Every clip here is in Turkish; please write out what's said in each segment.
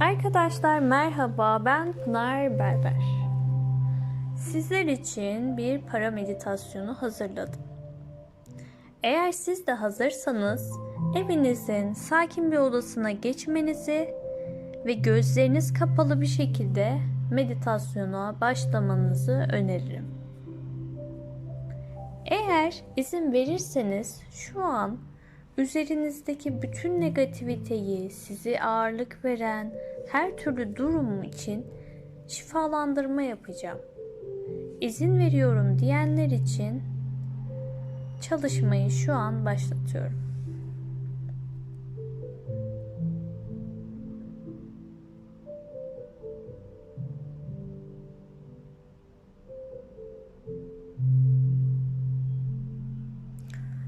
Arkadaşlar merhaba ben Pınar Berber. Sizler için bir para meditasyonu hazırladım. Eğer siz de hazırsanız evinizin sakin bir odasına geçmenizi ve gözleriniz kapalı bir şekilde meditasyona başlamanızı öneririm. Eğer izin verirseniz şu an üzerinizdeki bütün negativiteyi, sizi ağırlık veren her türlü durum için şifalandırma yapacağım. İzin veriyorum diyenler için çalışmayı şu an başlatıyorum.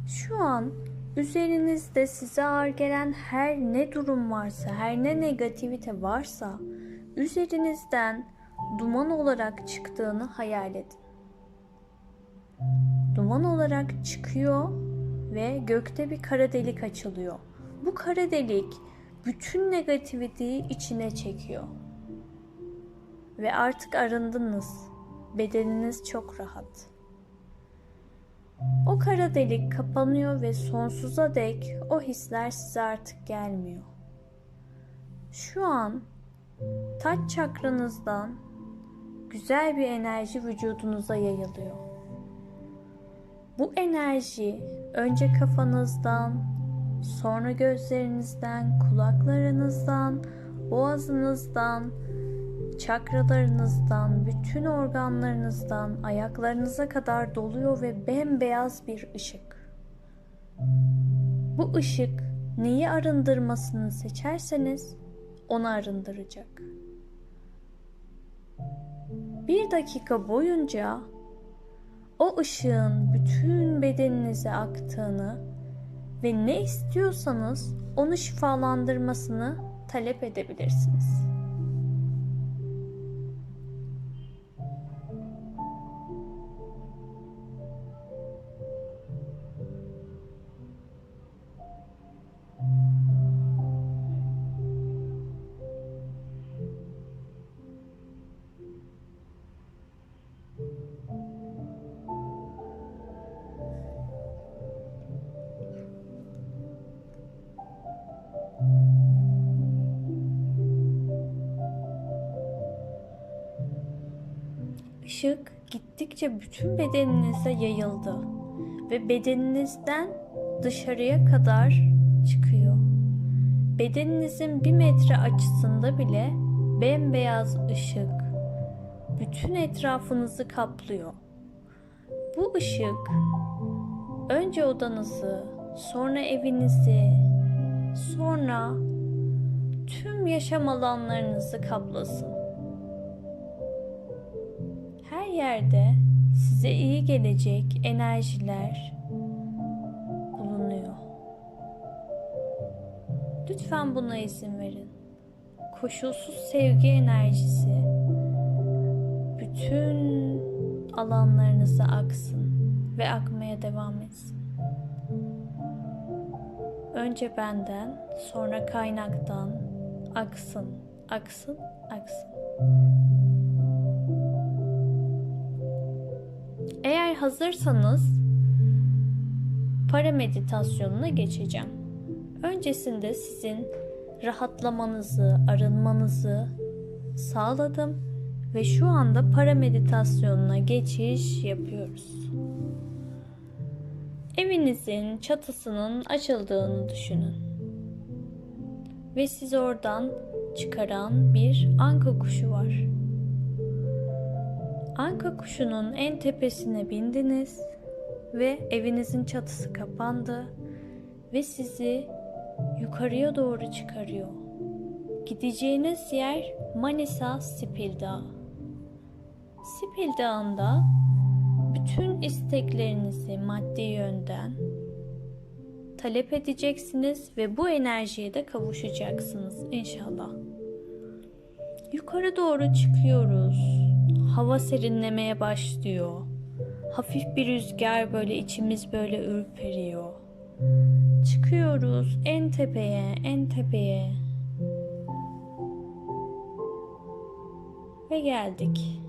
Şu an üzerinizde size ağır gelen her ne durum varsa, her ne negativite varsa üzerinizden duman olarak çıktığını hayal edin. Duman olarak çıkıyor ve gökte bir kara delik açılıyor. Bu kara delik bütün negativiteyi içine çekiyor. Ve artık arındınız. Bedeniniz çok rahat. O kara delik kapanıyor ve sonsuza dek o hisler size artık gelmiyor. Şu an taç çakranızdan güzel bir enerji vücudunuza yayılıyor. Bu enerji önce kafanızdan, sonra gözlerinizden, kulaklarınızdan, boğazınızdan, çakralarınızdan, bütün organlarınızdan ayaklarınıza kadar doluyor ve bembeyaz bir ışık. Bu ışık neyi arındırmasını seçerseniz onu arındıracak. Bir dakika boyunca o ışığın bütün bedeninize aktığını ve ne istiyorsanız onu şifalandırmasını talep edebilirsiniz. Işık gittikçe bütün bedeninize yayıldı ve bedeninizden dışarıya kadar çıkıyor. Bedeninizin bir metre açısında bile bembeyaz ışık bütün etrafınızı kaplıyor. Bu ışık önce odanızı, sonra evinizi, sonra tüm yaşam alanlarınızı kaplasın. Yerde size iyi gelecek enerjiler bulunuyor. Lütfen buna izin verin. Koşulsuz sevgi enerjisi bütün alanlarınıza aksın ve akmaya devam etsin. Önce benden, sonra kaynaktan aksın, aksın, aksın. Eğer hazırsanız para meditasyonuna geçeceğim. Öncesinde sizin rahatlamanızı, arınmanızı sağladım ve şu anda para meditasyonuna geçiş yapıyoruz. Evinizin çatısının açıldığını düşünün. Ve sizi oradan çıkaran bir anka kuşu var. Anka kuşunun en tepesine bindiniz ve evinizin çatısı kapandı ve sizi yukarıya doğru çıkarıyor. Gideceğiniz yer Manisa Spil Dağı. Spil Dağı'nda bütün isteklerinizi maddi yönden talep edeceksiniz ve bu enerjiye de kavuşacaksınız inşallah. Yukarı doğru çıkıyoruz. Hava serinlemeye başlıyor. Hafif bir rüzgar böyle içimiz böyle ürperiyor. Çıkıyoruz en tepeye, en tepeye. Ve geldik.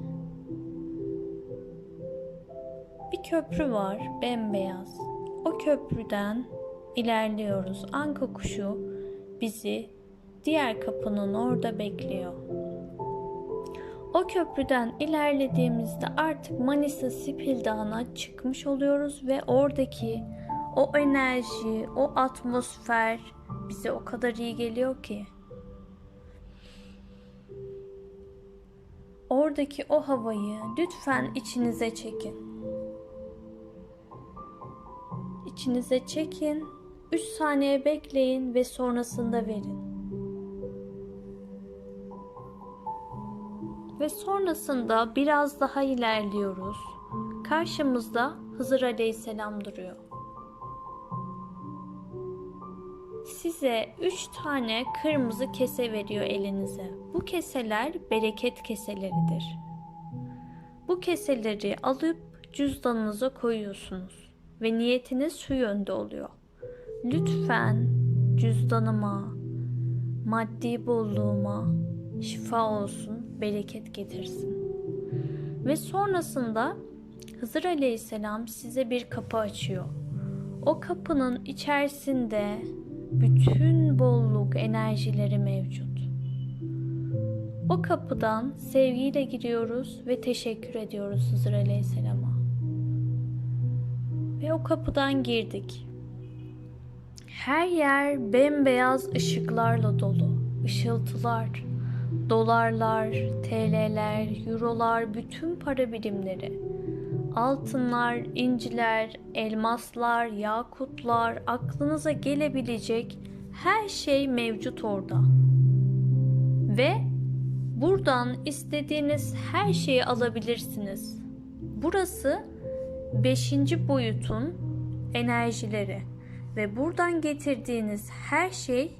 Bir köprü var, bembeyaz. O köprüden ilerliyoruz. Anka kuşu bizi diğer kapının orada bekliyor. O köprüden ilerlediğimizde artık Manisa Sipil Dağı'na çıkmış oluyoruz ve oradaki o enerji, o atmosfer bize o kadar iyi geliyor ki. Oradaki o havayı lütfen içinize çekin. İçinize çekin, 3 saniye bekleyin ve sonrasında verin. Ve sonrasında biraz daha ilerliyoruz. Karşımızda Hızır Aleyhisselam duruyor. Size 3 tane kırmızı kese veriyor elinize. Bu keseler bereket keseleridir. Bu keseleri alıp cüzdanınıza koyuyorsunuz ve niyetiniz şu yönde oluyor. Lütfen cüzdanıma, maddi bolluğuma şifa olsun, bereket getirsin. Ve sonrasında Hızır Aleyhisselam size bir kapı açıyor. O kapının içerisinde bütün bolluk enerjileri mevcut. O kapıdan sevgiyle giriyoruz ve teşekkür ediyoruz Hızır Aleyhisselam'a. Ve o kapıdan girdik. Her yer bembeyaz ışıklarla dolu. Işıltılar, dolarlar, TL'ler, eurolar, bütün para birimleri. Altınlar, inciler, elmaslar, yakutlar, aklınıza gelebilecek her şey mevcut orada. Ve buradan istediğiniz her şeyi alabilirsiniz. Burası 5. boyutun enerjileri ve buradan getirdiğiniz her şey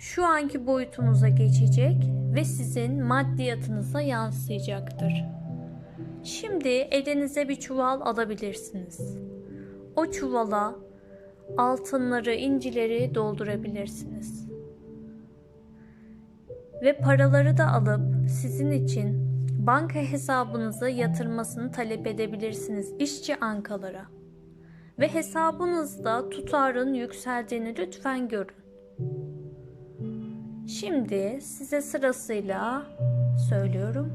şu anki boyutunuza geçecek ve sizin maddiyatınıza yansıyacaktır. Şimdi elinize bir çuval alabilirsiniz. O çuvala altınları, incileri doldurabilirsiniz. Ve paraları da alıp sizin için banka hesabınıza yatırmasını talep edebilirsiniz işçi ankalara. Ve hesabınızda tutarın yükseldiğini lütfen görün. Şimdi size sırasıyla söylüyorum.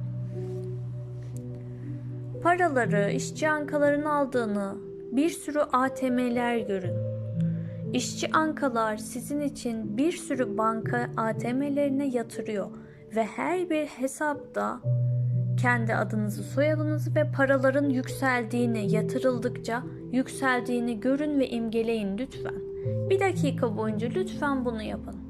Paraları işçi ankaların aldığını bir sürü ATM'ler görün. İşçi ankalar sizin için bir sürü banka ATM'lerine yatırıyor ve her bir hesapta kendi adınızı, soyadınızı ve paraların yükseldiğini, yatırıldıkça yükseldiğini görün ve imgeleyin lütfen. Bir dakika boyunca lütfen bunu yapın.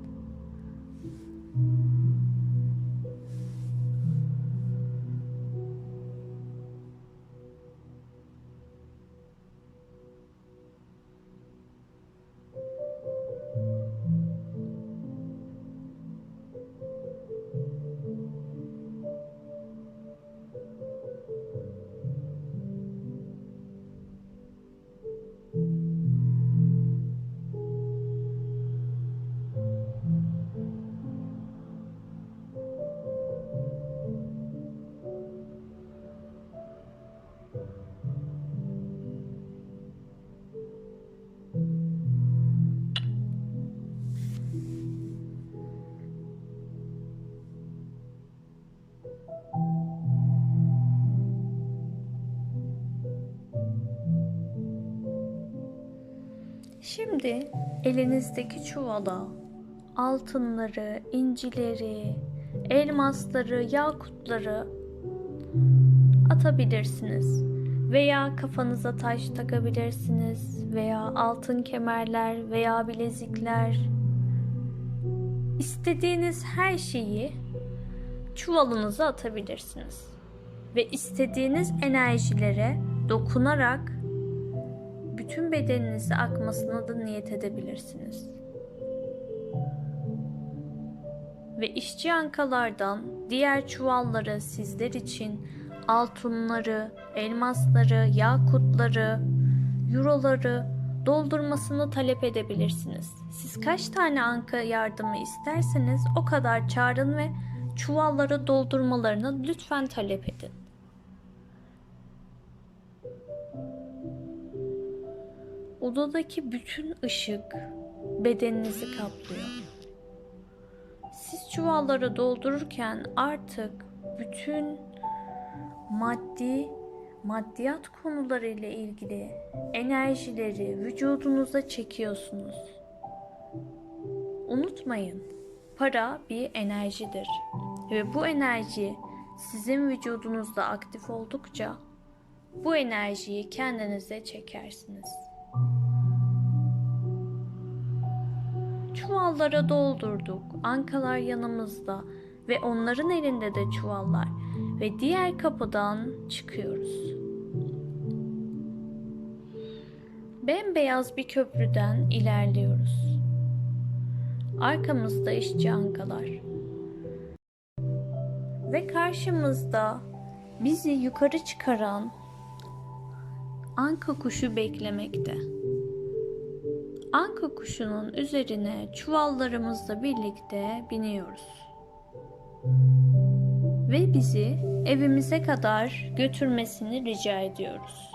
Şimdi elinizdeki çuvala altınları, incileri, elmasları, yakutları atabilirsiniz. Veya kafanıza taş takabilirsiniz veya altın kemerler veya bilezikler. İstediğiniz her şeyi çuvalınıza atabilirsiniz. Ve istediğiniz enerjilere dokunarak bütün bedeninize akmasına da niyet edebilirsiniz. Ve işçi ankalardan diğer çuvallara sizler için altınları, elmasları, yakutları, euroları doldurmasını talep edebilirsiniz. Siz kaç tane anka yardımı isterseniz o kadar çağırın ve çuvallara doldurmalarını lütfen talep edin. Odadaki bütün ışık bedeninizi kaplıyor. Siz çuvallara doldururken artık bütün maddi maddiyat konuları ile ilgili enerjileri vücudunuza çekiyorsunuz. Unutmayın, para bir enerjidir ve bu enerji sizin vücudunuzda aktif oldukça bu enerjiyi kendinize çekersiniz. Çuvallara doldurduk. Ankalar yanımızda ve onların elinde de çuvallar ve diğer kapıdan çıkıyoruz. Bembeyaz bir köprüden ilerliyoruz. Arkamızda işçi ankalar. Ve karşımızda bizi yukarı çıkaran anka kuşu beklemekte. Anka kuşunun üzerine çuvallarımızla birlikte biniyoruz. Ve bizi evimize kadar götürmesini rica ediyoruz.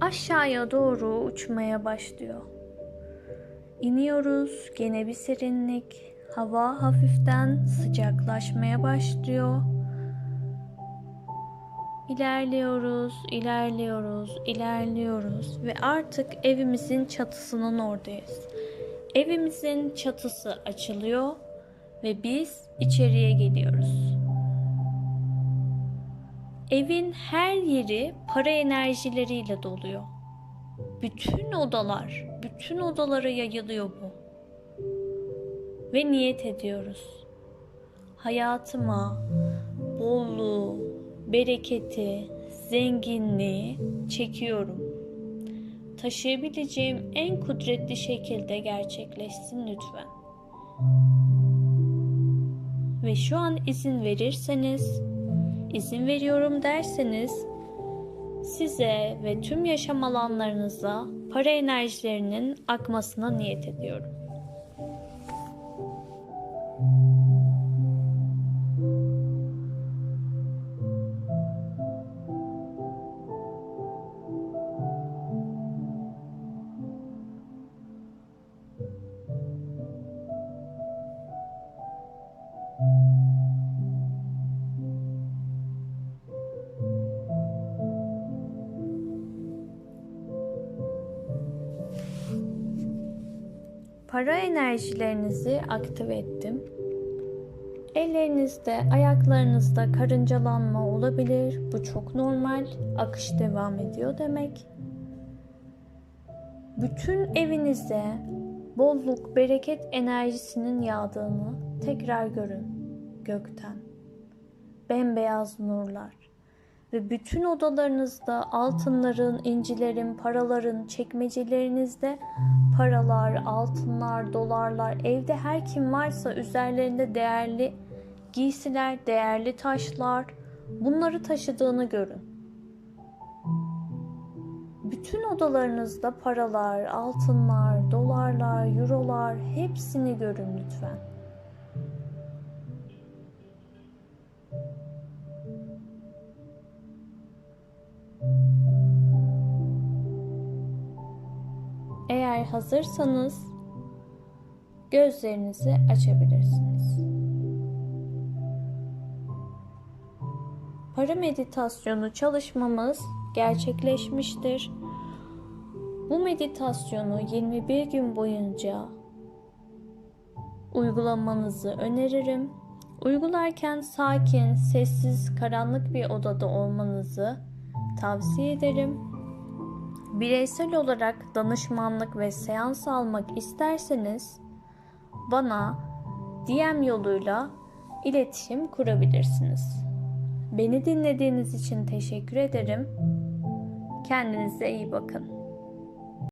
Aşağıya doğru uçmaya başlıyor. İniyoruz, gene bir serinlik. Hava hafiften sıcaklaşmaya başlıyor. İlerliyoruz, ilerliyoruz, ilerliyoruz ve artık evimizin çatısının oradayız. Evimizin çatısı açılıyor ve biz içeriye geliyoruz. Evin her yeri para enerjileriyle doluyor. Bütün odalar, bütün odalara yayılıyor bu. Ve niyet ediyoruz. Hayatıma bolluğu, bereketi, zenginliği çekiyorum. Taşıyabileceğim en kudretli şekilde gerçekleşsin lütfen. Ve şu an izin verirseniz, izin veriyorum derseniz size ve tüm yaşam alanlarınıza para enerjilerinin akmasına niyet ediyorum. Para enerjilerinizi aktive ettim. Ellerinizde, ayaklarınızda karıncalanma olabilir. Bu çok normal. Akış devam ediyor demek. Bütün evinize bolluk, bereket enerjisinin yağdığını tekrar görün gökten. Bembeyaz nurlar ve bütün odalarınızda altınların, incilerin, paraların, çekmecelerinizde paralar, altınlar, dolarlar, evde her kim varsa üzerlerinde değerli giysiler, değerli taşlar bunları taşıdığını görün. Bütün odalarınızda paralar, altınlar, dolarlar, eurolar hepsini görün lütfen. Hazırsanız gözlerinizi açabilirsiniz. Para meditasyonu çalışmamız gerçekleşmiştir. Bu meditasyonu 21 gün boyunca uygulamanızı öneririm. Uygularken sakin, sessiz, karanlık bir odada olmanızı tavsiye ederim. Bireysel olarak danışmanlık ve seans almak isterseniz bana DM yoluyla iletişim kurabilirsiniz. Beni dinlediğiniz için teşekkür ederim. Kendinize iyi bakın.